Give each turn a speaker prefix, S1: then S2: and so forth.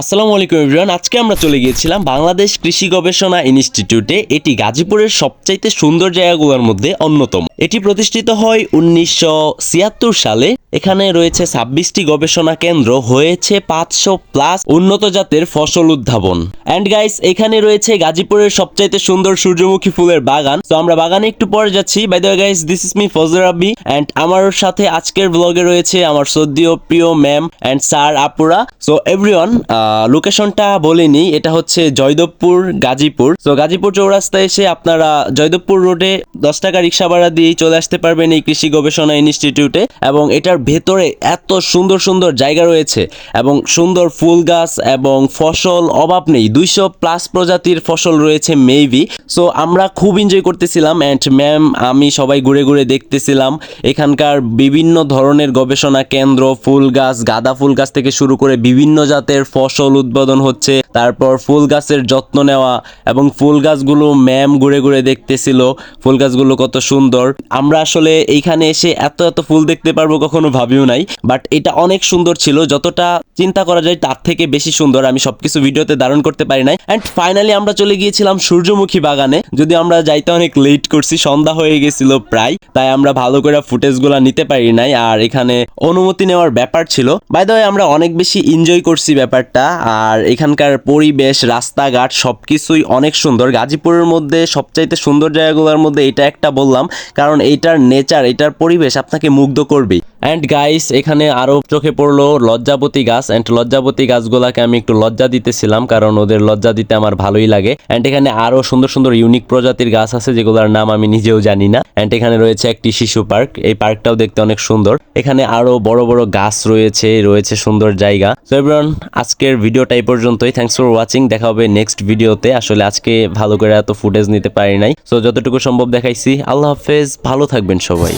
S1: আসসালামু আলাইকুম এভরিওয়ান, আজকে আমরা চলে গিয়েছিলাম বাংলাদেশ কৃষি গবেষণা ইনস্টিটিউটে। এটি গাজীপুরের সবচাইতে সুন্দর জায়গাগুলোর মধ্যে অন্যতম। এটি প্রতিষ্ঠিত হয় উনিশশো ছিয়াত্তর সালে। এখানে রয়েছে ছাব্বিশটি গবেষণা কেন্দ্র, হয়েছে পাঁচশো প্লাস উন্নত জাতের ফসল উদ্ভাবন। অ্যান্ড গাইস এখানে রয়েছে গাজীপুরের সবচাইতে সুন্দর সূর্যমুখী ফুলের বাগান। তো আমরা বাগানে একটু পরে যাচ্ছি। By the guys this is me Fajar Rabbi and আমার সাথে আজকের ব্লগে রয়েছে আমার সদ্যীয় প্রিয় ম্যাম অ্যান্ড স্যার আপুরা। সো এভরিওয়ান লোকেশনটা বলিনি এটা হচ্ছে জয়দেবপুর, গাজীপুর। তো গাজীপুর চৌরাস্তায় এসে আপনারা জয়দেবপুর রোডে দশ টাকা রিক্সা ভাড়া দিয়ে চলে আসতে পারবেন এই কৃষি গবেষণা ইনস্টিটিউটে এবং এটার ভেতরে এত সুন্দর সুন্দর জায়গা রয়েছে এবং সুন্দর ফুল গাছ এবং ফসল, অভাব নেই। দুইশো প্লাস প্রজাতির ফসল রয়েছে মেবি সো আমরা খুব এনজয় করতেছিলাম অ্যান্ড ম্যাম আমি সবাই ঘুরে ঘুরে দেখতেছিলাম। এখানকার বিভিন্ন ধরনের গবেষণা কেন্দ্র, ফুল গাছ, গাঁদা ফুল গাছ থেকে শুরু করে বিভিন্ন জাতের ফসল উৎপাদন হচ্ছে, তারপর ফুল গাছের যত্ন নেওয়া এবং ফুল গাছগুলো ম্যাম ঘুরে ঘুরে দেখতেছিল, ফুল গাছগুলো কত সুন্দর। আমরা আসলে এইখানে এসে এত এত ফুল দেখতে পারব কখনো ভাবিও নাই বাট এটা অনেক সুন্দর ছিল, যতটা চিন্তা করা যায় তার থেকে বেশি সুন্দর, আমি সবকিছু ভিডিওতে ধারণ করতে পারি নাই। অ্যান্ড ফাইনালি আমরা চলে গিয়েছিলাম সূর্যমুখী বাগানে। যদি আমরা যাইতে অনেক লেট করছি, সন্ধ্যা হয়ে গেছিল প্রায়, তাই আমরা ভালো করে ফুটেজগুলো নিতে পারি নাই। আর এখানে অনুমতি নেওয়ার ব্যাপার ছিল। বাই দ্য আমরা অনেক বেশি এনজয় করছি ব্যাপারটা। আর এখানকার পরিবেশ, রাস্তাঘাট সবকিছুই অনেক সুন্দর। গাজীপুরের মধ্যে সবচাইতে সুন্দর জায়গাগুলোর মধ্যে এটা একটা বললাম। কারণ এইটার নেচার এটার পরিবেশ আপনাকে মুগ্ধ করবেই। অ্যান্ড গাইস এখানে আরও চোখে পড়ল লজ্জাপতি গাছ অ্যান্ড লজ্জাপতি গাছগুলাকে আমি একটু লজ্জা দিতেছিলাম, কারণ ওদের লজ্জা দিতে আমার ভালোই লাগে। অ্যান্ড এখানে আরও সুন্দর সুন্দর ইউনিক প্রজাতির গাছ আছে, যেগুলোর নাম আমি নিজেও জানি না। অ্যান্ড এখানে রয়েছে একটি শিশু পার্ক, এই পার্কটাও দেখতে অনেক সুন্দর। এখানে আরও বড় বড় গাছ রয়েছে রয়েছে সুন্দর জায়গা। তো এবার আজকের ভিডিওটা এই পর্যন্তই। থ্যাংকস ফর ওয়াচিং দেখা হবে নেক্সট ভিডিওতে আসলে আজকে ভালো করে এত ফুটেজ নিতে পারি নাই। সো যতটুকু সম্ভব দেখাইছি। আল্লাহ হাফেজ। ভালো থাকবেন সবাই।